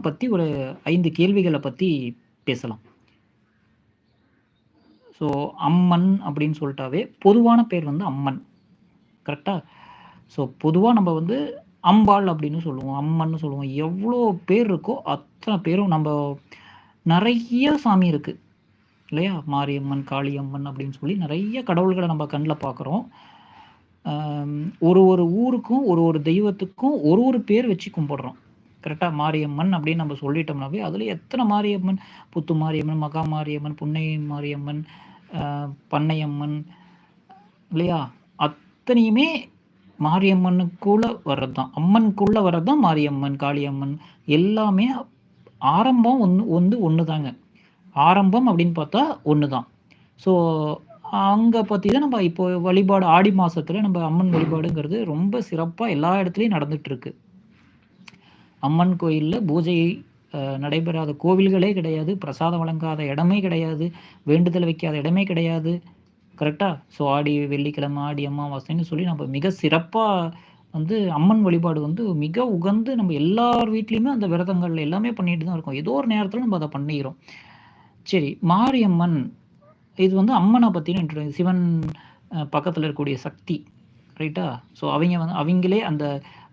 பற்றி ஒரு ஐந்து கேள்விகளை பற்றி பேசலாம். ஸோ, அம்மன் அப்படின்னு சொல்லிட்டாவே பொதுவான பேர் வந்து அம்மன். கரெக்டாக ஸோ, பொதுவாக நம்ம வந்து அம்பாள் அப்படின்னு சொல்லுவோம். அம்மன்னு சொல்லுவோம். எவ்வளோ பேர் இருக்கோ, அத்தனை பேரும் நம்ம நிறைய சாமி இருக்குது இல்லையா? மாரியம்மன், காளியம்மன் அப்படின்னு சொல்லி நிறைய கடவுள்களை நம்ம கண்ணில் பார்க்குறோம். ஒரு ஒரு ஊருக்கும், ஒரு ஒரு தெய்வத்துக்கும் ஒரு ஒரு பேர் வச்சு கும்பிடுறோம். கரெக்டாக மாரியம்மன் அப்படின்னு நம்ம சொல்லிட்டோம்னாவே, அதில் எத்தனை மாரியம்மன், புத்து மாரியம்மன், மகா மாரியம்மன், புன்னை மாரியம்மன், பண்ணையம்மன் இல்லையா? அத்தனையுமே மாரியம்மனுக்குள்ளே வர்றது தான். அம்மனுக்குள்ளே வர்றது தான் மாரியம்மன், காளியம்மன் எல்லாமே ஆரம்பம் ஒன்று வந்து ஒன்று தாங்க. ஆரம்பம் அப்படின்னு பார்த்தா ஒன்று தான். ஸோ, அங்கே பத்தி தான் நம்ம இப்போ வழிபாடு ஆடி மாதத்தில் நம்ம அம்மன் வழிபாடுங்கிறது ரொம்ப சிறப்பாக எல்லா இடத்துலையும் நடந்துகிட்ருக்கு அம்மன் கோயிலில் பூஜை நடைபெறாத கோவில்களே கிடையாது. பிரசாதம் வழங்காத இடமே கிடையாது. வேண்டுதல் வைக்காத இடமே கிடையாது. கரெக்டாக ஸோ, ஆடி வெள்ளிக்கிழமை, ஆடி அமாவாசைன்னு சொல்லி நம்ம மிக சிறப்பாக வந்து அம்மன் வழிபாடு வந்து மிக உகந்து நம்ம எல்லார் வீட்லேயுமே அந்த விரதங்கள் எல்லாமே பண்ணிட்டு தான் இருக்கோம். ஏதோ ஒரு நேரத்தில் நம்ம அதை பண்ணிக்கிறோம். சரி, மாரியம்மன் இது வந்து அம்மனை பற்றின சிவன் பக்கத்தில் இருக்கக்கூடிய சக்தி. ரைட்டா? ஸோ, அவங்க வந்து அவங்களே அந்த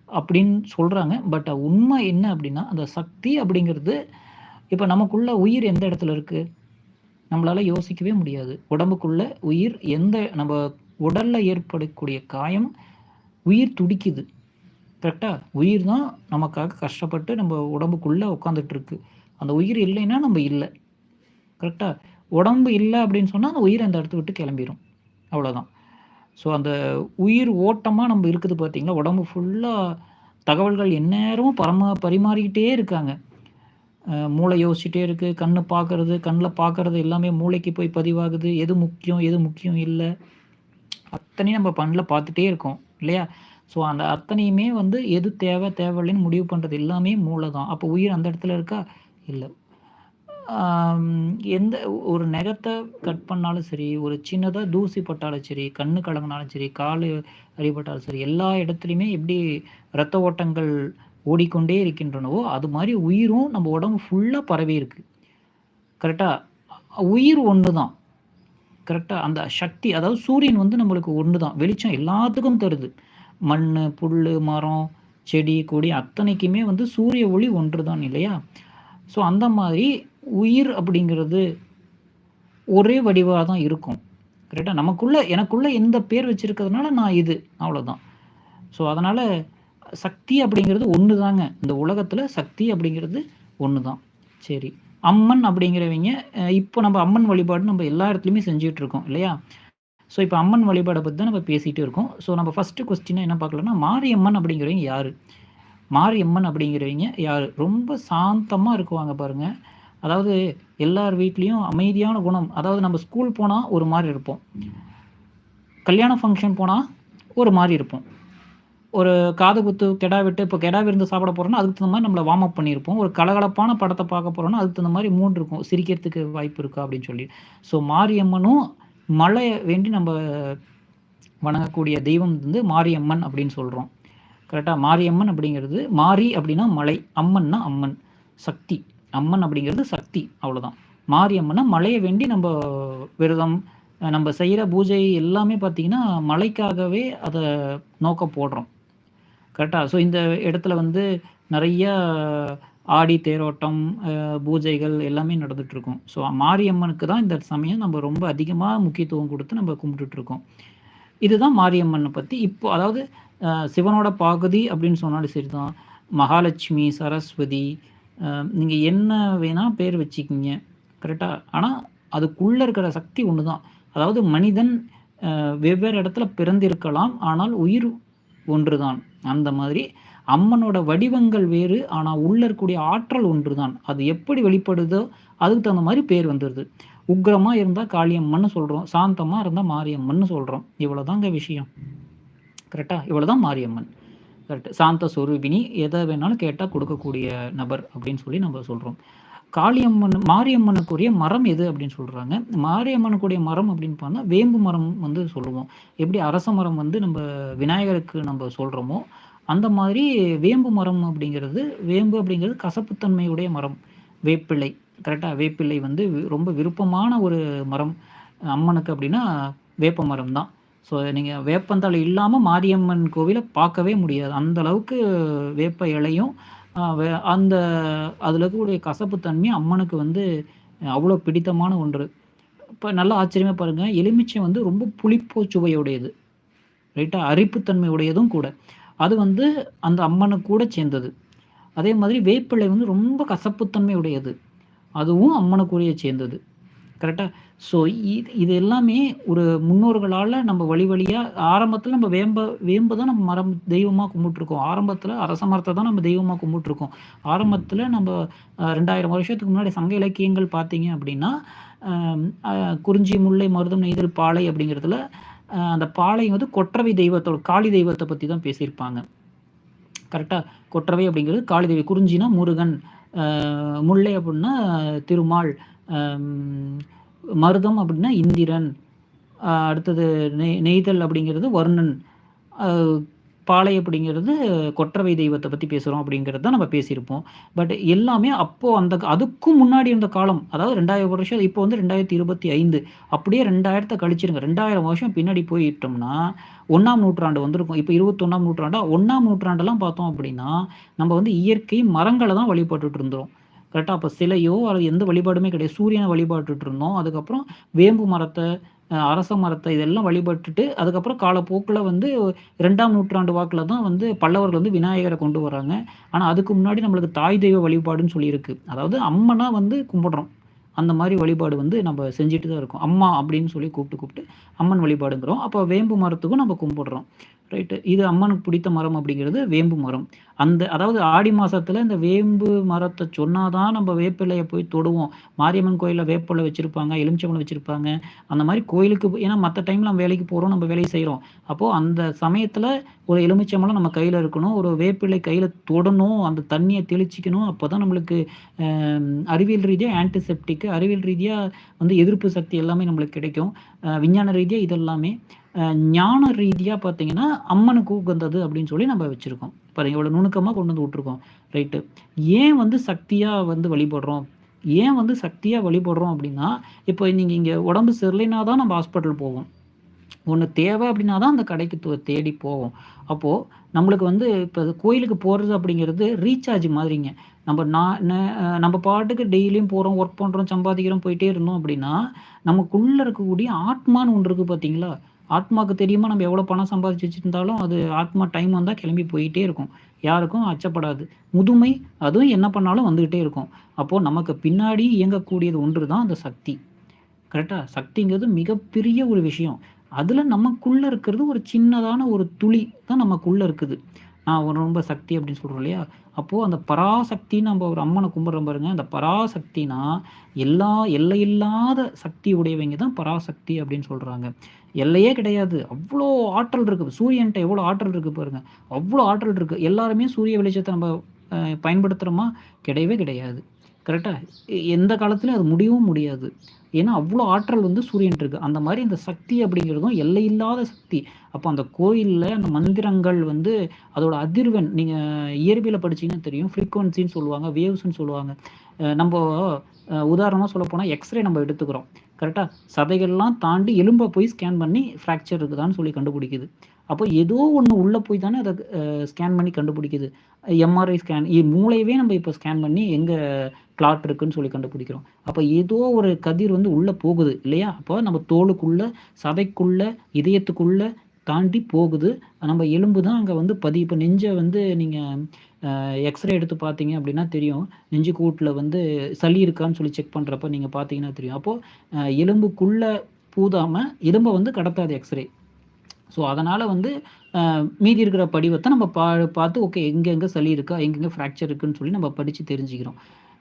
அப்படின்னு சொல்கிறாங்க பட் உண்மை என்ன அப்படின்னா, அந்த சக்தி அப்படிங்கிறது இப்போ நமக்குள்ள உயிர் எந்த இடத்துல இருக்குது நம்மளால் யோசிக்கவே முடியாது. உடம்புக்குள்ள உயிர் எந்த நம்ம உடலில் ஏற்படக்கூடிய காயம், உயிர் துடிக்குது. கரெக்டாக உயிர் தான் நமக்காக கஷ்டப்பட்டு நம்ம உடம்புக்குள்ளே உட்காந்துட்ருக்கு அந்த உயிர் இல்லைன்னா நம்ம இல்லை. கரெக்டாக உடம்பு இல்லை அப்படின்னு சொன்னால் அந்த உயிர் அந்த இடத்த விட்டு கிளம்பிடும் அவ்வளோதான். ஸோ, அந்த உயிர் ஓட்டமாக நம்ம இருக்குது பார்த்திங்களா உடம்பு ஃபுல்லாக தகவல்கள் எந்நேரமும் பரமா பரிமாறிக்கிட்டே இருக்காங்க. மூளை யோசிச்சுட்டே இருக்குது கண்ணு பார்க்கறது, கண்ணில் பார்க்கறது எல்லாமே மூளைக்கு போய் பதிவாகுது. எது முக்கியம், எது முக்கியம் இல்லை அத்தனையும் நம்ம பண்ணில் பார்த்துட்டே இருக்கோம். இல்லையா? ஸோ, அந்த அத்தனையுமே வந்து எது தேவை, தேவையில்லைன்னு முடிவு பண்ணுறது எல்லாமே மூளை தான். அப்போ உயிர் அந்த இடத்துல இருக்கா? இல்லை எந்த ஒரு நகத்தை கட் பண்ணாலும் சரி, ஒரு சின்னதாக தூசி பட்டாலும் சரி, கண்ணு கலங்குனாலும் சரி, கால் அடிபட்டாலும் சரி, எல்லா இடத்துலையுமே எப்படி ரத்த ஓட்டங்கள் ஓடிக்கொண்டே இருக்கின்றனவோ, அது மாதிரி உயிரும் நம்ம உடம்பு ஃபுல்லாக பரவி இருக்கு. கரெக்டாக உயிர் ஒன்று தான். கரெக்டாக அந்த சக்தி அதாவது சூரியன் வந்து நம்மளுக்கு ஒன்று தான். வெளிச்சம் எல்லாத்துக்கும் தருது. மண் புல் மரம், செடி, கொடி அத்தனைக்குமே வந்து சூரிய ஒளி ஒன்று தான் இல்லையா? ஸோ, அந்த மாதிரி உயிர் அப்படிங்கிறது ஒரே வடிவாக தான் இருக்கும். கரெக்டாக நமக்குள்ள எனக்குள்ள இந்த பேர் வச்சுருக்கிறதுனால நான் இது. அவ்வளோதான். ஸோ, அதனால் சக்தி அப்படிங்கிறது ஒன்று தாங்க. இந்த உலகத்தில் சக்தி அப்படிங்கிறது ஒன்று தான். சரி. அம்மன் அப்படிங்கிறவங்க இப்போ நம்ம அம்மன் வழிபாடு நம்ம எல்லா இடத்துலையுமே செஞ்சுட்டு இருக்கோம். இல்லையா? ஸோ, இப்போ அம்மன் வழிபாடை பற்றி தான் நம்ம பேசிகிட்டு இருக்கோம். ஸோ, நம்ம ஃபஸ்ட்டு கொஸ்டினா என்ன பார்க்கலன்னா மாரியம்மன் அப்படிங்கிறவங்க யார் மாரியம்மன் அப்படிங்கிறவங்க யார் ரொம்ப சாந்தமாக இருக்குவாங்க பாருங்கள் அதாவது எல்லார் வீட்லேயும் அமைதியான குணம். அதாவது நம்ம ஸ்கூல் போனால் ஒரு மாதிரி இருப்போம். கல்யாண ஃபங்க்ஷன் போனால் ஒரு மாதிரி இருப்போம். ஒரு காது குத்து, கெடா விட்டு இப்போ கெடா விருந்து சாப்பிட போகிறோன்னா அதுக்கு தகுந்த மாதிரி நம்மளை வார்ம் அப் பண்ணியிருப்போம். ஒரு கலகலப்பான படத்தை பார்க்க போகிறோன்னா அதுக்கு தகுந்த மாதிரி மூட் இருக்கும். சிரிக்கிறதுக்கு வாய்ப்பு இருக்கா அப்படின்னு சொல்லி. ஸோ, மாரியம்மனும் மழையை வேண்டி நம்ம வணங்கக்கூடிய தெய்வம் வந்து மாரியம்மன் அப்படின்னு சொல்கிறோம் கரெக்டாக மாரியம்மன் அப்படிங்கிறது மாரி அப்படின்னா மலை அம்மன்னா அம்மன். சக்தி. அம்மன் அப்படிங்கிறது சக்தி. அவ்வளோதான். மாரியம்மன்னா மலையை வேண்டி நம்ம விரதம், நம்ம செய்கிற பூஜை எல்லாமே பார்த்தீங்கன்னா, மலைக்காகவே அதை நோக்க போடுறோம். கரெக்டாக ஸோ, இந்த இடத்துல வந்து நிறைய ஆடி தேரோட்டம், பூஜைகள் எல்லாமே நடந்துட்டுருக்கும். ஸோ, மாரியம்மனுக்கு தான் இந்த சமயம் நம்ம ரொம்ப அதிகமா முக்கியத்துவம் கொடுத்து நம்ம கும்பிட்டுட்டு இருக்கோம். இதுதான் மாரியம்மனை பத்தி இப்போ அதாவது சிவனோட பாகுதி அப்படின்னு சொன்னாலும் சரிதான். மகாலட்சுமி, சரஸ்வதி நீங்கள் என்ன வேணால் பேர் வச்சுக்கிங்க கரெக்டாக ஆனால் அதுக்குள்ளே இருக்கிற சக்தி ஒன்று தான். அதாவது மனிதன் வெவ்வேறு இடத்துல பிறந்திருக்கலாம். ஆனால் உயிர் ஒன்று தான். அந்த மாதிரி அம்மனோட வடிவங்கள் வேறு. ஆனால் உள்ள இருக்கக்கூடிய ஆற்றல் ஒன்று தான். அது எப்படி வெளிப்படுதோ, அதுக்கு தகுந்த மாதிரி பேர் வந்துடுது உக்ரமாக இருந்தால் காளியம்மன்னு சொல்கிறோம் சாந்தமாக இருந்தால் மாரியம்மன்னு சொல்கிறோம் இவ்வளோதாங்க விஷயம். கரெக்டாக இவ்வளோதான் மாரியம்மன். கரெக்ட். சாந்த சொரூபினி எதை வேணாலும் கேட்டால் கொடுக்கக்கூடிய நபர் அப்படின்னு சொல்லி நம்ம சொல்கிறோம் காளியம்மன் மாரியம்மனுக்குரிய மரம் எது அப்படின்னு சொல்கிறாங்க மாரியம்மனுக்குரிய மரம் அப்படின்னு பார்த்தா, வேம்பு மரம் வந்து சொல்லுவோம். எப்படி அரச மரம் வந்து நம்ம விநாயகருக்கு நம்ம சொல்கிறோமோ அந்த மாதிரி வேம்பு மரம் அப்படிங்கிறது வேம்பு அப்படிங்கிறது கசப்புத்தன்மையுடைய மரம். வேப்பிள்ளை. கரெக்டாக வேப்பிள்ளை வந்து ரொம்ப விருப்பமான ஒரு மரம். அம்மனுக்கு அப்படின்னா வேப்ப மரம் தான் ஸோ நீங்கள் வேப்பந்தழை இல்லாமல் மாரியம்மன் கோவிலை பார்க்கவே முடியாது. அந்த அளவுக்கு வேப்ப இலையும் அந்த அதில் இருக்கக்கூடிய கசப்புத்தன்மை அம்மனுக்கு வந்து அவ்வளோ பிடித்தமான ஒன்று. இப்போ நல்லா ஆச்சரியமாக பாருங்கள் எலுமிச்சை வந்து ரொம்ப புளிப்போ சுவையுடையது. ரைட்டா அரிப்புத்தன்மை உடையதும் கூட. அது வந்து அந்த அம்மனுக்கு கூட சேர்ந்தது. அதே மாதிரி வேப்பிலை வந்து ரொம்ப கசப்புத்தன்மை உடையது. அதுவும் அம்மனுக்குரிய சேர்ந்தது. கரெக்டாக ஸோ இது இது எல்லாமே ஒரு முன்னோர்களால் நம்ம வழி வழியாக ஆரம்பத்தில் நம்ம வேம்ப வேம்பு தான் நம்ம மரம் தெய்வமாக கும்பிட்டுருக்கோம். ஆரம்பத்தில் அரச மரத்தை தான் நம்ம தெய்வமாக கும்பிட்டுருக்கோம். ஆரம்பத்தில் நம்ம ரெண்டாயிரம் வருஷத்துக்கு முன்னாடி சங்க இலக்கியங்கள் பார்த்தீங்க அப்படின்னா குறிஞ்சி முல்லை மருதம் நெய்தல் பாலை அப்படிங்கிறதுல அந்த பாலை வந்து கொற்றவை தெய்வத்தோட காளி தெய்வத்தை பற்றி தான் பேசியிருப்பாங்க. கரெக்டாக கொற்றவை அப்படிங்கிறது காளி தெய்வம். குறிஞ்சினா முருகன் முல்லை அப்படின்னா திருமால் மருதம் அப்படின்னா இந்திரன் அடுத்தது நெய் நெய்தல் அப்படிங்கிறது வருணன் பாலை அப்படிங்கிறது கொற்றவை தெய்வத்தை பற்றி பேசுகிறோம் அப்படிங்கிறது தான் நம்ம பேசியிருப்போம். பட் எல்லாமே அப்போது அந்த அதுக்கும் முன்னாடி இருந்த காலம் அதாவது ரெண்டாயிரம் வருஷம் இப்போ வந்து ரெண்டாயிரத்தி இருபத்தி ஐந்து அப்படியே ரெண்டாயிரத்தை கழிச்சிருங்க. ரெண்டாயிரம் வருஷம் பின்னாடி போயிட்டோம்னா ஒன்றாம் நூற்றாண்டு வந்திருக்கும். இப்போ இருபத்தொன்னாம் நூற்றாண்டா ஒன்றாம் நூற்றாண்டெல்லாம் பார்த்தோம் அப்படின்னா நம்ம வந்து இயற்கை மரங்களை தான் வழிபட்டுட்டு இருந்தோம். கரெக்டாக அப்போ சிலையோ அல்லது எந்த வழிபாடுமே கிடையாது. சூரியனை வழிபாட்டுட்டு இருந்தோம். அதுக்கப்புறம் வேம்பு மரத்தை அரச மரத்தை இதெல்லாம் வழிபட்டுட்டு அதுக்கப்புறம் காலப்போக்கில் வந்து ரெண்டாம் நூற்றாண்டு வாக்கில் தான் வந்து பல்லவர்கள் வந்து விநாயகரை கொண்டு வராங்க. ஆனால் அதுக்கு முன்னாடி நம்மளுக்கு தாய் தெய்வ வழிபாடுன்னு சொல்லியிருக்கு. அதாவது அம்மனா வந்து கும்பிட்றோம். அந்த மாதிரி வழிபாடு வந்து நம்ம செஞ்சுட்டு தான் இருக்கோம். அம்மா அப்படின்னு சொல்லி கூப்பிட்டு கூப்பிட்டு அம்மன் வழிபாடுங்கிறோம். அப்போ வேம்பு மரத்துக்கும் நம்ம கும்பிடுறோம். ரைட்டு இது அம்மனுக்கு பிடித்த மரம் அப்படிங்கிறது வேம்பு மரம். அந்த அதாவது ஆடி மாதத்தில் இந்த வேம்பு மரத்தை சொன்னால் தான் நம்ம வேப்பிலையை போய் தொடுவோம். மாரியம்மன் கோயிலில் வேப்பிலை வச்சுருப்பாங்க எலுமிச்சம்பழம் வச்சுருப்பாங்க. அந்த மாதிரி கோயிலுக்கு ஏன்னா மற்ற டைமில் நம்ம வேலைக்கு போகிறோம் நம்ம வேலையை செய்கிறோம் அப்போது அந்த சமயத்தில் ஒரு எலுமிச்சம்பழம் நம்ம கையில் இருக்கணும் ஒரு வேப்பிலை கையில் தொடணும் அந்த தண்ணியை தெளிச்சிக்கணும். அப்போ தான் நம்மளுக்கு அறிவியல் ரீதியாக ஆன்டிசெப்டிக்கு அறிவியல் ரீதியாக வந்து எதிர்ப்பு சக்தி எல்லாமே நம்மளுக்கு கிடைக்கும். விஞ்ஞான ரீதியாக இதெல்லாமே. ஞான ரீதியாக பார்த்தீங்கன்னா அம்மனுக்கு உகந்தது அப்படின்னு சொல்லி நம்ம வச்சுருக்கோம். பாருங்க இவ்வளோ நுணுக்கமாக கொண்டு வந்து விட்ருக்கோம் ரைட்டு ஏன் வந்து சக்தியாக வந்து வழிபடுறோம்? ஏன் வந்து சக்தியாக வழிபடுறோம் அப்படின்னா இப்போ நீங்கள் இங்கே உடம்பு சரியில்லைனா தான் நம்ம ஹாஸ்பிட்டல் போவோம். ஒன்று தேவை அப்படின்னா தான் அந்த கடைக்கு தேடி போவோம். அப்போது நம்மளுக்கு வந்து இப்போ கோயிலுக்கு போகிறது அப்படிங்கிறது ரீசார்ஜ் மாதிரிங்க. நம்ம நான் நம்ம பாட்டுக்கு டெய்லியும் போகிறோம் ஒர்க் பண்ணுறோம் சம்பாதிக்கிறோம் போயிட்டே இருந்தோம் அப்படின்னா நமக்குள்ளே இருக்கக்கூடிய ஆத்மான்னு ஒன்று இருக்குது பார்த்தீங்களா ஆத்மாவுக்கு தெரியுமா நம்ம எவ்வளோ பணம் சம்பாதிச்சு வச்சுருந்தாலும் அது ஆத்மா டைம் வந்தால் கிளம்பி போயிட்டே இருக்கும். யாருக்கும் அச்சப்படாது. முதுமை அதுவும் என்ன பண்ணாலும் வந்துக்கிட்டே இருக்கும். அப்போது நமக்கு பின்னாடி இயங்கக்கூடியது ஒன்று தான் அந்த சக்தி. கரெக்டாக சக்திங்கிறது மிகப்பெரிய ஒரு விஷயம். அதில் நமக்குள்ளே இருக்கிறது ஒரு சின்னதான ஒரு துளி தான் நமக்குள்ளே இருக்குது. நான் ரொம்ப சக்தி அப்படின்னு சொல்கிறோம் இல்லையா? அப்போது அந்த பராசக்தின்னு நம்ம ஒரு அம்மனை கும்பிட்றோம் பாருங்க. அந்த பராசக்தினா எல்லா எல்லையில்லாத சக்தி உடையவங்க தான் பராசக்தி அப்படின்னு சொல்கிறாங்க எல்லையே கிடையாது. அவ்வளோ ஆற்றல் இருக்குது சூரியன்ட்ட எவ்வளோ ஆற்றல் இருக்குது பாருங்கள் அவ்வளோ ஆற்றல் இருக்குது எல்லாருமே சூரிய வெளிச்சத்தை நம்ம பயன்படுத்துகிறோமா கிடையவே கிடையாது. கரெக்டாக எந்த காலத்துலையும் அது முடியவும் முடியாது. ஏன்னா அவ்வளோ ஆற்றல் வந்து சூரியன் இருக்குது அந்த மாதிரி இந்த சக்தி அப்படிங்கிறதும் எல்லையில்லாத சக்தி. அப்போ அந்த கோயிலில் அந்த மந்திரங்கள் வந்து அதோட அதிர்வெண் நீங்கள் இயற்பியில் படிச்சிங்கன்னா தெரியும். ஃப்ரீக்குவன்சின்னு சொல்லுவாங்க வேவ்ஸ்ன்னு சொல்லுவாங்க. நம்ம உதாரணமாக சொல்ல போனால் எக்ஸ்ரே நம்ம எடுத்துக்கிறோம். கரெக்டாக சதைகள்லாம் தாண்டி எலும்பை போய் ஸ்கேன் பண்ணி ஃப்ராக்சர் இருக்குதான்னு சொல்லி கண்டுபிடிக்குது. அப்போ ஏதோ ஒன்று உள்ளே போய் தானே அதை ஸ்கேன் பண்ணி கண்டுபிடிக்குது. எம்ஆர்ஐ ஸ்கேன் மூளையவே நம்ம இப்போ ஸ்கேன் பண்ணி எங்கே கிளாட் இருக்குன்னு சொல்லி கண்டுபிடிக்கிறோம். அப்போ ஏதோ ஒரு கதிர் வந்து உள்ளே போகுது இல்லையா? அப்போ நம்ம தோலுக்குள்ளே சதைக்குள்ளே இதயத்துக்குள்ளே தாண்டி போகுது. நம்ம எலும்பு தான் அங்கே வந்து பதி இப்போ நெஞ்சை வந்து நீங்கள் எக்ஸ்ரே எடுத்து பார்த்தீங்க அப்படின்னா தெரியும். நெஞ்சு கூட்டில் வந்து சளி இருக்கான்னு சொல்லி செக் பண்ணுறப்ப நீங்கள் பார்த்தீங்கன்னா தெரியும். அப்போது எலும்புக்குள்ளே பூதாமல் எலும்பை வந்து கடத்தாது எக்ஸ்ரே ஸோ அதனால் வந்து மீதி இருக்கிற படிவத்தை நம்ம பா பார்த்து ஓகே எங்கெங்கே சளி இருக்கா எங்கெங்கே ஃப்ராக்சர் இருக்குன்னு சொல்லி நம்ம படித்து தெரிஞ்சுக்கிறோம்.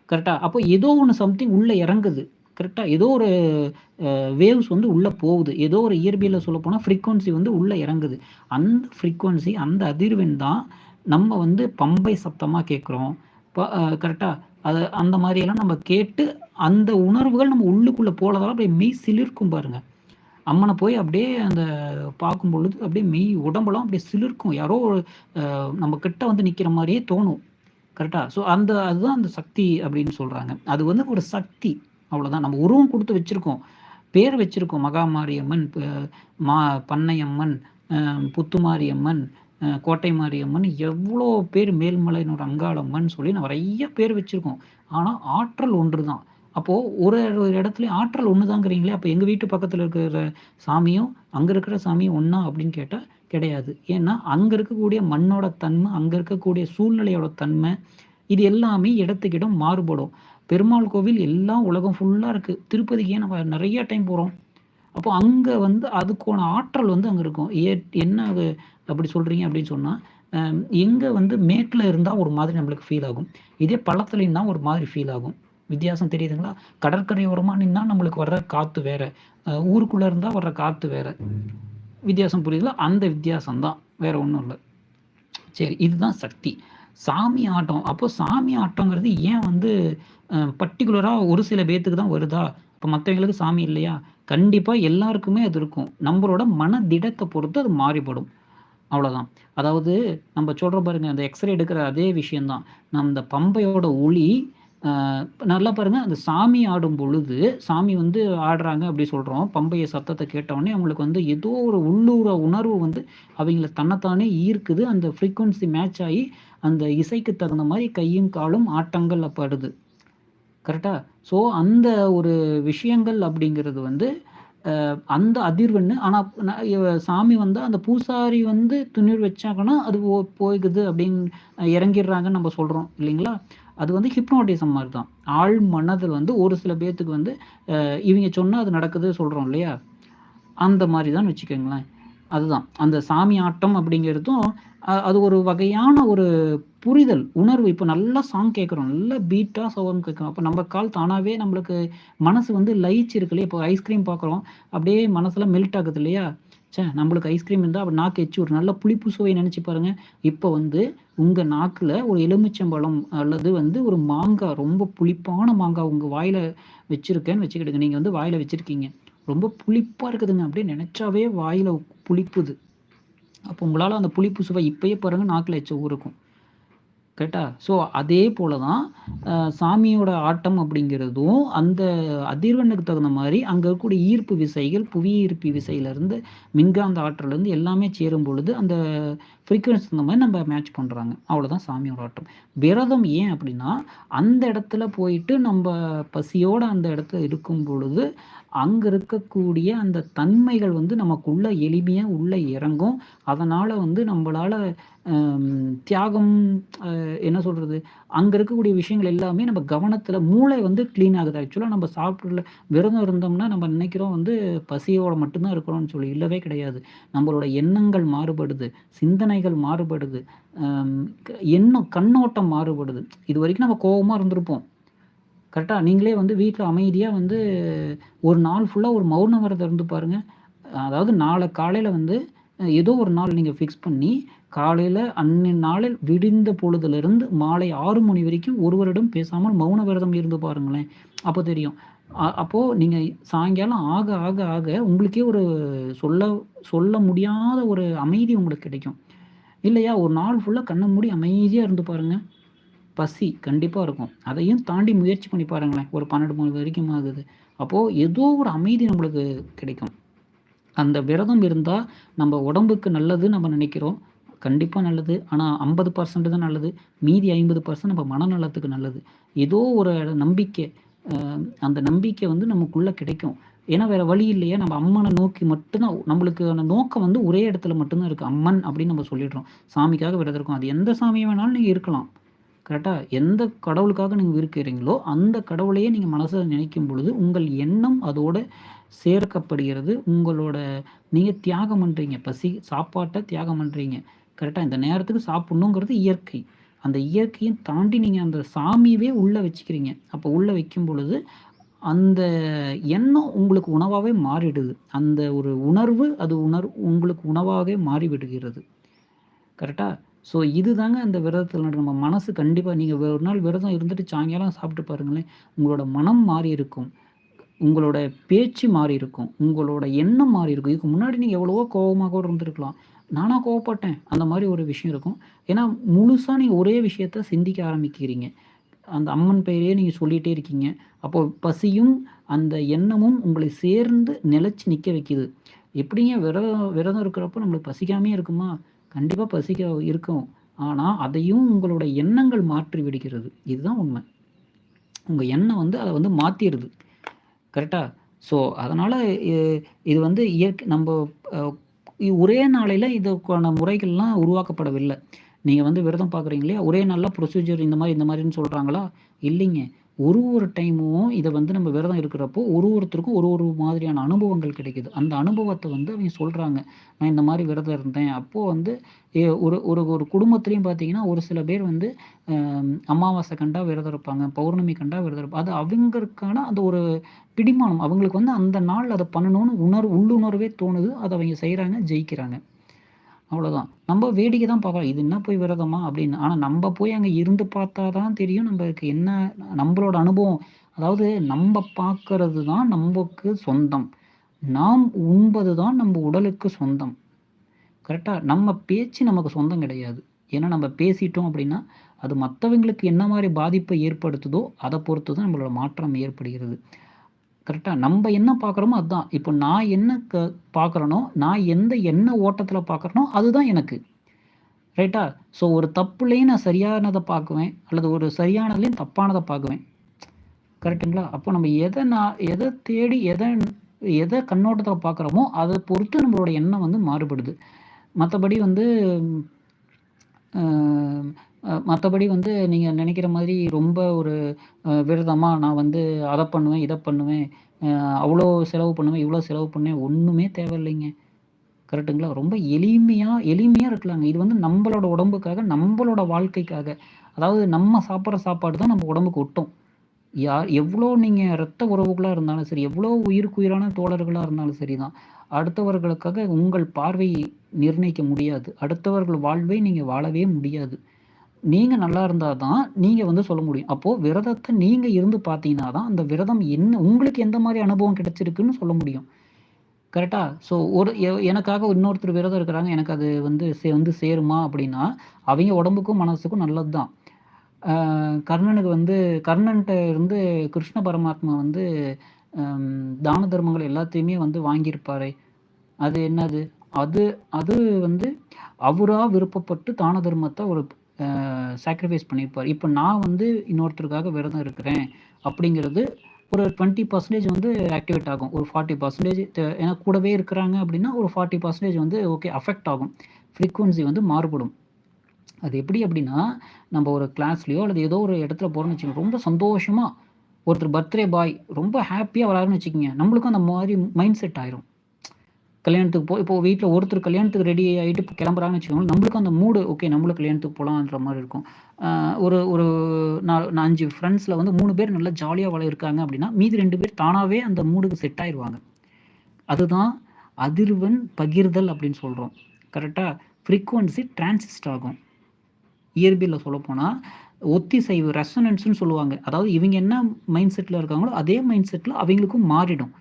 கரெக்டாக அப்போ ஏதோ ஒன்று சம்திங் உள்ளே இறங்குது. கரெக்டாக ஏதோ ஒரு வேவ்ஸ் வந்து உள்ளே போகுது. ஏதோ ஒரு இயற்பியலில் சொல்லப்போனால் ஃப்ரீக்குவன்சி வந்து உள்ளே இறங்குது. அந்த ஃப்ரீக்குவன்சி அந்த அதிர்வெண் தான் நம்ம வந்து பம்பை சத்தமாக கேட்குறோம். கரெக்டாக அது அந்த மாதிரியெல்லாம் நம்ம கேட்டு அந்த உணர்வுகள் நம்ம உள்ளுக்குள்ளே போனதால அப்படியே மெய் சிலிர்க்கும் பாருங்கள் அம்மனை போய் அப்படியே அந்த பார்க்கும் பொழுது அப்படியே மெய் உடம்பெல்லாம் அப்படியே சிலிர்க்கும். யாரோ நம்ம கிட்ட வந்து நிற்கிற மாதிரியே தோணும். கரெக்டாக ஸோ அந்த அதுதான் அந்த சக்தி அப்படின்னு சொல்கிறாங்க அது வந்து ஒரு சக்தி. அவ்வளோதான் நம்ம உருவம் கொடுத்து வச்சுருக்கோம். பேர் வச்சுருக்கோம். மகாமாரியம்மன் மா பண்ணையம்மன் புத்துமாரியம்மன் கோட்டை மாரியம்மன் எவ்வளோ பேர் மேல்மலையினோட அங்காளம்மன் சொல்லி நிறைய பேர் வச்சுருக்கோம். ஆனால் ஆற்றல் ஒன்று தான் அப்போது ஒரு ஒரு இடத்துலையும் ஆற்றல் ஒன்று தாங்கிறீங்களே அப்போ எங்கள் வீட்டு பக்கத்தில் இருக்கிற சாமியும் அங்கே இருக்கிற சாமியும் ஒன்றா அப்படின்னு கேட்டால் கிடையாது. ஏன்னா அங்கே இருக்கக்கூடிய மண்ணோட தன்மை அங்கே இருக்கக்கூடிய சூழ்நிலையோட தன்மை இது எல்லாமே இடத்துக்கிடம் மாறுபடும். பெருமாள் கோவில் எல்லாம் உலகம் ஃபுல்லாக இருக்குது திருப்பதிக்கே நம்ம நிறைய டைம் போகிறோம் அப்போ அங்கே வந்து அதுக்கான ஆற்றல் வந்து அங்கே இருக்கும். ஏ என்ன அப்படி சொல்கிறீங்க அப்படின்னு சொன்னால் எங்கே வந்து மேட்டில் இருந்தால் ஒரு மாதிரி நம்மளுக்கு ஃபீல் ஆகும். இதே பழத்துலேயும் தான் ஒரு மாதிரி ஃபீல் ஆகும். வித்தியாசம் தெரியுதுங்களா? கடற்கரையோரமாக நின்னா நம்மளுக்கு வர்ற காற்று வேற. ஊருக்குள்ளே இருந்தால் வர்ற காற்று வேற. வித்தியாசம் புரியுதுல அந்த வித்தியாசம் தான் வேற ஒன்றும் இல்லை. சரி இதுதான் சக்தி. சாமி ஆட்டம். அப்போ சாமி ஆட்டங்கிறது ஏன் வந்து பர்டிகுலராக ஒரு சில பேத்துக்கு தான் வருதா? இப்போ மற்றவங்களுக்கு சாமி இல்லையா? கண்டிப்பாக எல்லாருக்குமே அது இருக்கும். நம்மளோட மன திடத்தை பொறுத்து அது மாறிப்படும் அவ்வளோதான் அதாவது நம்ம சொல்கிற பாருங்க அந்த எக்ஸ்ரே எடுக்கிற அதே விஷயந்தான் நம்ம இந்த பம்பையோட ஒளி நல்லா பாருங்கள் அந்த சாமி ஆடும் பொழுது சாமி வந்து ஆடுறாங்க அப்படி சொல்கிறோம் பம்பைய சத்தத்தை கேட்டவுடனே அவங்களுக்கு வந்து ஏதோ ஒரு உள்ளூர உணர்வு வந்து அவங்கள தன்னைத்தானே ஈர்க்குது. அந்த ஃப்ரீக்குவன்சி மேட்ச் ஆகி அந்த இசைக்கு தகுந்த மாதிரி கையும் காலும் ஆட்டங்கள் படுது. கரெக்டாக ஸோ அந்த ஒரு விஷயங்கள் அப்படிங்கிறது வந்து அந்த அதிர்வெண்ணு ஆனால் சாமி வந்து அந்த பூசாரி வந்து துணிர் வச்சாங்கன்னா அது போய்க்குது அப்படின்னு இறங்கிடுறாங்கன்னு நம்ம சொல்கிறோம் இல்லைங்களா? அது வந்து ஹிப்னோட்டிசம் மாதிரி தான் ஆள் மனதில் வந்து ஒரு சில பேர்த்துக்கு வந்து இவங்க சொன்னால் அது நடக்குது சொல்கிறோம் இல்லையா? அந்த மாதிரி தான் வச்சுக்கோங்களேன். அதுதான். அந்த சாமி ஆட்டம் அப்படிங்கிறதும் அது ஒரு வகையான ஒரு புரிதல் உணர்வு. இப்போ நல்லா சாங் கேட்குறோம் நல்ல பீட்டாக சோகம் கேட்குறோம் அப்போ நம்ம கால் தானாகவே நம்மளுக்கு மனசு வந்து லயிச்சிருக்கு இல்லையா? இப்போ ஐஸ்கிரீம் பார்க்குறோம் அப்படியே மனசில் மெல்ட் ஆகுது இல்லையா? சே நம்மளுக்கு ஐஸ்கிரீம் இருந்தால் அப்போ நாக்கு எச்சு ஒரு நல்ல புளிப்பு சுவை நினச்சி பாருங்கள் இப்போ வந்து உங்கள் நாக்கில் ஒரு எலுமிச்சம்பழம் அல்லது வந்து ஒரு மாங்காய் ரொம்ப புளிப்பான மாங்காய் உங்கள் வாயில் வச்சுருக்கேன்னு வச்சுக்கிடுங்க. நீங்கள் வந்து வாயில் வச்சுருக்கீங்க. ரொம்ப புளிப்பாக இருக்குதுங்க. அப்படியே நினச்சாவே வாயில் புளிப்புது. அப்போ உங்களால் அந்த புளிப்பு சுவை இப்போயே பாருங்கள் நாக்கில் எச்சம் ஊருக்கும். கரெக்டா ஸோ அதே போல தான் சாமியோட ஆட்டம் அப்படிங்கிறதும் அந்த அதிர்வெண்ணுக்கு தகுந்த மாதிரி அங்கே இருக்கக்கூடிய ஈர்ப்பு விசைகள் புவி ஈர்ப்பு விசையிலேருந்து மின்காந்த ஆற்றலேருந்து எல்லாமே சேரும் பொழுது அந்த ஃப்ரீக்குவன்சி தகுந்த மாதிரி நம்ம மேட்ச் பண்ணுறாங்க அவ்வளோதான் சாமியோட ஆட்டம். விரதம் ஏன் அப்படின்னா அந்த இடத்துல போயிட்டு நம்ம பசியோடு அந்த இடத்துல இருக்கும் பொழுது அங்கே இருக்கக்கூடிய அந்த தன்மைகள் வந்து நமக்குள்ள எளிமையாக உள்ளே இறங்கும். அதனால் வந்து நம்மளால் தியாகம் என்ன சொல்கிறது அங்கே இருக்கக்கூடிய விஷயங்கள் எல்லாமே நம்ம கவனத்தில் மூளை வந்து க்ளீன் ஆகுது. ஆக்சுவலாக நம்ம சாப்பிட்ற விரதம் இருந்தோம்னா நம்ம நினைக்கிறோம் வந்து பசியோடு மட்டும்தான் இருக்கிறோம்னு சொல்லி இல்லவே கிடையாது. நம்மளோட எண்ணங்கள் மாறுபடுது சிந்தனைகள் மாறுபடுது எண்ணம் கண்ணோட்டம் மாறுபடுது. இது வரைக்கும் நம்ம கோபமாக இருந்திருப்போம். கரெக்டாக நீங்களே வந்து வீட்டில் அமைதியாக வந்து ஒரு நாள் ஃபுல்லாக ஒரு மௌன விரதம் இருந்து பாருங்கள் அதாவது நாளை காலையில் வந்து ஏதோ ஒரு நாள் நீங்கள் ஃபிக்ஸ் பண்ணி காலையில் அன்னை நாளில் விடிந்த பொழுதுலேருந்து மாலை ஆறு மணி வரைக்கும் ஒருவரிடம் பேசாமல் மௌன விரதம் இருந்து பாருங்களேன். அப்போ தெரியும். அப்போது நீங்கள் சாயங்காலம் ஆக ஆக ஆக உங்களுக்கே ஒரு சொல்ல சொல்ல முடியாத ஒரு அமைதி உங்களுக்கு கிடைக்கும். இல்லையா? ஒரு நாள் ஃபுல்லாக கண்ணை மூடி அமைதியாக இருந்து பாருங்கள் பசி கண்டிப்பாக இருக்கும். அதையும் தாண்டி முயற்சி பண்ணி பாருங்களேன். ஒரு பன்னெண்டு மணி வரைக்கும் ஆகுது. அப்போது ஏதோ ஒரு அமைதி நம்மளுக்கு கிடைக்கும். அந்த விரதம் இருந்தால் நம்ம உடம்புக்கு நல்லது நம்ம நினைக்கிறோம். கண்டிப்பாக நல்லது. ஆனால் ஐம்பது பர்சன்ட் தான் நல்லது. மீதி ஐம்பது பர்சன்ட் நம்ம மனநலத்துக்கு நல்லது. ஏதோ ஒரு நம்பிக்கை அந்த நம்பிக்கை வந்து நமக்குள்ளே கிடைக்கும். ஏன்னா வேறு வழி இல்லையா? நம்ம அம்மனை நோக்கி மட்டும்தான் நம்மளுக்கு அந்த நோக்கம் வந்து ஒரே இடத்துல மட்டும்தான் இருக்குது அம்மன் அப்படின்னு நம்ம சொல்லிடுறோம். சாமிக்காக விரதம் இருக்கும். அது எந்த சாமியை வேணாலும் நீங்கள் இருக்கலாம். கரெக்டாக எந்த கடவுளுக்காக நீங்கள் இருக்கிறீங்களோ அந்த கடவுளையே நீங்கள் மனசில் நினைக்கும் பொழுது உங்கள் எண்ணம் அதோட சேர்க்கப்படுகிறது. உங்களோட நீங்கள் தியாகம் பண்ணுறீங்க பசி சாப்பாட்டை தியாகம் பண்ணுறீங்க கரெக்டாக இந்த நேரத்துக்கு சாப்பிட்ணுங்கிறது இயற்கை. அந்த இயற்கையும் தாண்டி நீங்கள் அந்த சாமியவே உள்ளே வச்சுக்கிறீங்க. அப்போ உள்ளே வைக்கும் பொழுது அந்த எண்ணம் உங்களுக்கு உணவாகவே மாறிடுது. அந்த ஒரு உணர்வு அது உணர் உங்களுக்கு உணவாகவே மாறிவிடுகிறது. கரெக்டாக ஸோ இது தாங்க அந்த விரதத்தில் நம்ம மனசு கண்டிப்பாக நீங்கள் ஒரு நாள் விரதம் இருந்துட்டு சாயங்காலம் சாப்பிட்டு பாருங்களேன் உங்களோட மனம் மாறி இருக்கும். உங்களோட பேச்சு மாறி இருக்கும். உங்களோட எண்ணம் மாறி இருக்கும். இதுக்கு முன்னாடி நீங்கள் எவ்வளவோ கோபமாக கூட இருந்திருக்கலாம். நானாக கோவப்பட்டேன். அந்த மாதிரி ஒரு விஷயம் இருக்கும். ஏன்னா முழுசாக நீங்கள் ஒரே விஷயத்த சிந்திக்க ஆரம்பிக்கிறீங்க. அந்த அம்மன் பெயரையே நீங்கள் சொல்லிகிட்டே இருக்கீங்க. அப்போது பசியும் அந்த எண்ணமும் உங்களை சேர்ந்து நிலச்சி நிற்க வைக்கிது. எப்படிங்க விரதம் விரதம் இருக்கிறப்போ நம்மளுக்கு பசிக்காமே இருக்குமா? கண்டிப்பாக பசிக்க இருக்கும். ஆனால் அதையும் உங்களோட எண்ணங்கள் மாற்றி விடுகிறது. இதுதான் உண்மை. உங்கள் எண்ணம் வந்து அதை வந்து மாற்றிடுது கரெக்டாக ஸோ அதனால் இது வந்து இயற்கை நம்ம ஒரே நாளையில் இதுக்கான முறைகள்லாம் உருவாக்கப்படவில்லை. நீங்கள் வந்து விரதம் பார்க்குறீங்க இல்லையா? ஒரே நாளில் ப்ரொசீஜர் இந்த மாதிரி இந்த மாதிரின்னு சொல்கிறாங்களா இல்லைங்க. ஒரு ஒரு டைமும் இதை வந்து நம்ம விரதம் இருக்கிறப்போ ஒரு ஒருத்தருக்கும் ஒரு ஒரு மாதிரியான அனுபவங்கள் கிடைக்குது. அந்த அனுபவத்தை வந்து அவங்க சொல்கிறாங்க நான் இந்த மாதிரி விரதம் இருந்தேன். அப்போது வந்து ஒரு ஒரு ஒரு குடும்பத்துலேயும் பார்த்தீங்கன்னா ஒரு சில பேர் வந்து அமாவாசை கண்டா விரதம் இருப்பாங்க. பௌர்ணமி கண்டா விரதம் இருப்பாங்க அது அவங்களுக்கான அந்த ஒரு பிடிமானம். அவங்களுக்கு வந்து அந்த நாள் அதை பண்ணணும்னு உணர்வு உள்ளுணர்வே தோணுது. அதை அவங்க செய்கிறாங்க ஜெயிக்கிறாங்க. அவ்வளோதான் நம்ம வேடிக்கை தான் பார்க்கலாம் இது என்ன போய் விரதமா அப்படின்னு. ஆனால் நம்ம போய் அங்கே இருந்து பார்த்தா தான் தெரியும் நம்மளுக்கு என்ன நம்மளோட அனுபவம். அதாவது நம்ம பார்க்கறது தான் நமக்கு சொந்தம். நாம் உண்பது தான் நம்ம உடலுக்கு சொந்தம். கரெக்டாக நம்ம பேச்சு நமக்கு சொந்தம் கிடையாது. ஏன்னா நம்ம பேசிட்டோம் அப்படின்னா அது மற்றவங்களுக்கு என்ன மாதிரி பாதிப்பை ஏற்படுத்துதோ அதை பொறுத்து தான் நம்மளோட மாற்றம் ஏற்படுகிறது. கரெக்டாக நம்ம என்ன பார்க்குறோமோ அதுதான். இப்போ நான் என்ன க பார்க்குறனோ நான் எந்த என்ன ஓட்டத்தில் பார்க்குறனோ அதுதான் எனக்கு. ரைட்டா ஸோ ஒரு தப்புலேயும் நான் சரியானதை பார்க்குவேன் அல்லது ஒரு சரியானதுலேயும் தப்பானதை பார்க்குவேன். கரெக்டுங்களா அப்போ நம்ம எதை நான் எதை தேடி எதை எதை கண்ணோட்டத்தில் பார்க்குறோமோ அதை பொறுத்து நம்மளோட எண்ணம் வந்து மாறுபடுது. மற்றபடி வந்து மற்றபடி வந்து நீங்கள் நினைக்கிற மாதிரி ரொம்ப ஒரு விரதமாக நான் வந்து அதை பண்ணுவேன் இதை பண்ணுவேன் அவ்வளோ செலவு பண்ணுவேன் இவ்வளோ செலவு பண்ணுவேன் ஒன்றுமே தேவையில்லைங்க. கரெக்டுங்களா ரொம்ப எளிமையாக எளிமையாக இருக்கலாங்க. இது வந்து நம்மளோட உடம்புக்காக நம்மளோட வாழ்க்கைக்காக. அதாவது நம்ம சாப்பிட்ற சாப்பாடு தான் நம்ம உடம்புக்கு ஒட்டும். யார் எவ்வளோ நீங்கள் ரத்த உறவுகளாக இருந்தாலும் சரி எவ்வளோ உயிருக்குயிரான தோழர்களாக இருந்தாலும் சரி தான் அடுத்தவர்களுக்காக உங்கள் பார்வையை நிர்ணயிக்க முடியாது. அடுத்தவர்கள் வாழ்வை நீங்கள் வாழவே முடியாது. நீங்கள் நல்லா இருந்தால் தான் நீங்கள் வந்து சொல்ல முடியும். அப்போது விரதத்தை நீங்கள் இருந்து பார்த்தீங்கன்னா தான் அந்த விரதம் என்ன உங்களுக்கு எந்த மாதிரி அனுபவம் கிடைச்சிருக்குன்னு சொல்ல முடியும். கரெக்டாக ஸோ ஒரு எனக்காக இன்னொருத்தர் விரதம் இருக்கிறாங்க எனக்கு அது வந்து சே வந்து சேருமா அப்படின்னா அவங்க உடம்புக்கும் மனசுக்கும் நல்லது தான். கர்ணனுக்கு வந்து கர்ணன்கிட்ட இருந்து கிருஷ்ண பரமாத்மா வந்து தான தர்மங்கள் எல்லாத்தையுமே வந்து வாங்கியிருப்பாரு. அது என்னது? அது அது வந்து அவராக விருப்பப்பட்டு தான தர்மத்தை ஒரு சாக்ரிஃபைஸ் பண்ணியிருப்பார். இப்போ நான் வந்து இன்னொருத்தருக்காக விரதம் இருக்கிறேன் அப்படிங்கிறது ஒரு டுவெண்ட்டி பர்சன்டேஜ் வந்து ஆக்டிவேட் ஆகும். ஒரு ஃபார்ட்டி பர்சன்டேஜ் ஏன்னா கூடவே இருக்கிறாங்க அப்படின்னா ஒரு ஃபார்ட்டி பர்சன்டேஜ் வந்து ஓகே அஃபெக்ட் ஆகும். ஃப்ரீக்குவன்சி வந்து மாறுபடும். அது எப்படி அப்படின்னா நம்ம ஒரு கிளாஸ்லேயோ அல்லது ஏதோ ஒரு இடத்துல போகிறோம்னு வச்சுக்கோங்க ரொம்ப சந்தோஷமாக ஒருத்தர் பர்த்டே பாய் ரொம்ப ஹாப்பியாக வராருன்னு வச்சுக்கோங்க நம்மளுக்கும் அந்த மாதிரி மைண்ட் செட் ஆயிரும். கல்யாணத்துக்கு போ இப்போ வீட்டில் ஒருத்தர் கல்யாணத்துக்கு ரெடி ஆகிட்டு கிளம்புறாங்கன்னு வச்சுக்கோங்க நம்மளுக்கு அந்த மூடு ஓகே நம்மளும் கல்யாணத்துக்கு போகலான்ற மாதிரி இருக்கும். ஒரு ஒரு நான் அஞ்சு ஃப்ரெண்ட்ஸில் வந்து மூணு பேர் நல்லா ஜாலியாக வள இருக்காங்க அப்படின்னா மீதி ரெண்டு பேர் தானாகவே அந்த மூடுக்கு செட் ஆயிடுவாங்க அதுதான் அதிர்வன் பகிர்தல் அப்படின்னு சொல்கிறோம் கரெக்டாக ஃப்ரீக்குவன்சி டிரான்சிஸ்ட் ஆகும். இயற்பியலில் சொல்லப்போனால் ஒத்திசைவு ரெசனன்ஸ்னு சொல்லுவாங்க. அதாவது இவங்க என்ன மைண்ட் செட்டில் இருக்காங்களோ அதே மைண்ட் செட்டில் அவங்களுக்கும் மாறிடும்.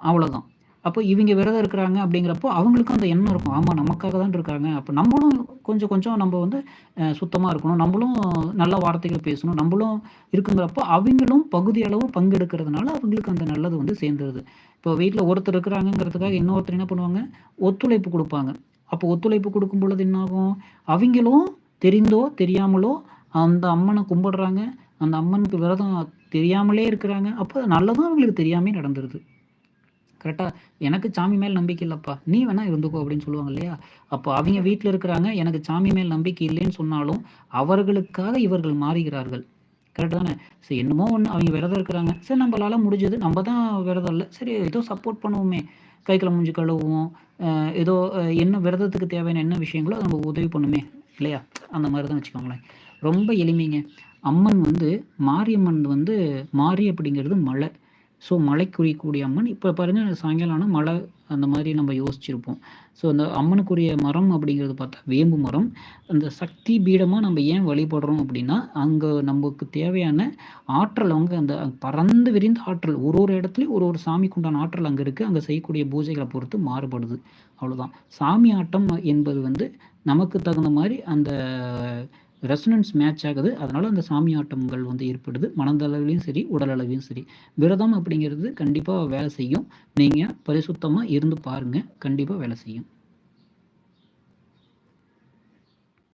அவ்வளோதான் அப்போ இவங்க விரதம் இருக்கிறாங்க அப்படிங்கிறப்போ அவங்களுக்கும் அந்த எண்ணம் இருக்கும். ஆமாம் நமக்காக தான் இருக்காங்க. அப்போ நம்மளும் கொஞ்சம் கொஞ்சம் நம்ம வந்து சுத்தமாக இருக்கணும். நம்மளும் நல்ல வார்த்தைகள் பேசணும். நம்மளும் இருக்குங்கிறப்போ அவங்களும் பகுதி அளவு பங்கெடுக்கிறதுனால அவங்களுக்கு அந்த நல்லது வந்து சேர்ந்துருது. இப்போ வீட்டில் ஒருத்தர் இருக்கிறாங்கங்கிறதுக்காக இன்னொருத்தர் என்ன பண்ணுவாங்க? ஒத்துழைப்பு கொடுப்பாங்க. அப்போ ஒத்துழைப்பு கொடுக்கும் பொழுது என்னாகும்? அவங்களும் தெரிந்தோ தெரியாமலோ அந்த அம்மனை கும்பிடுறாங்க. அந்த அம்மனுக்கு விரதம் தெரியாமலே இருக்கிறாங்க. அப்போ நல்லதும் அவங்களுக்கு தெரியாமே நடந்துருது. கரெக்டாக எனக்கு சாமி மேல் நம்பிக்கை இல்லைப்பா. நீ வேணா இருந்துக்கோ அப்படின்னு சொல்லுவாங்க இல்லையா? அப்போ அவங்க வீட்டில் இருக்கிறாங்க எனக்கு சாமி மேல் நம்பிக்கை இல்லைன்னு சொன்னாலும் அவர்களுக்காக இவர்கள் மாறுகிறார்கள். கரெக்டு தானே? சரி என்னமோ ஒன்று அவங்க விரதம் இருக்கிறாங்க. சரி நம்மளால முடிஞ்சது. நம்ம தான் விரதம் இல்லை. சரி ஏதோ சப்போர்ட் பண்ணுவோமே. கைக்கில் முடிஞ்சு கழுவுவோம். ஏதோ என்ன விரதத்துக்கு தேவையான என்ன விஷயங்களோ அதை நம்ம உதவி பண்ணுமே. இல்லையா? அந்த மாதிரி தான் வச்சுக்கோங்களேன். ரொம்ப எளிமைங்க. அம்மன் வந்து மாரியம்மன் வந்து மாரி அப்படிங்கிறது மலை. ஸோ மழை குறிக்கக்கூடிய அம்மன் இப்போ பாருங்கள் சாயங்காலம் ஆனால் மழை அந்த மாதிரி நம்ம யோசிச்சிருப்போம். ஸோ அந்த அம்மனுக்குரிய மரம் அப்படிங்கிறது பார்த்தா வேம்பு மரம். அந்த சக்தி பீடமாக நம்ம ஏன் வழிபடுறோம் அப்படின்னா அங்கே நமக்கு தேவையான ஆற்றல் அவங்க அந்த பறந்து விரிந்த ஆற்றல் ஒரு ஒரு இடத்துலையும் ஒரு ஒரு சாமிக்கு உண்டான ஆற்றல் அங்கே இருக்குது அங்கே செய்யக்கூடிய பூஜைகளை பொறுத்து மாறுபடுது. அவ்வளோதான் சாமி ஆட்டம் என்பது வந்து நமக்கு தகுந்த மாதிரி அந்த ரெசனன்ஸ் மேட்ச் ஆகுது. அதனால் அந்த சாமி ஆட்டங்கள் வந்து ஏற்படுது. மனதளவிலையும் சரி உடல் சரி. விரதம் அப்படிங்கிறது கண்டிப்பாக வேலை செய்யும். நீங்கள் பரிசுத்தமாக இருந்து பாருங்கள் கண்டிப்பாக வேலை செய்யும்.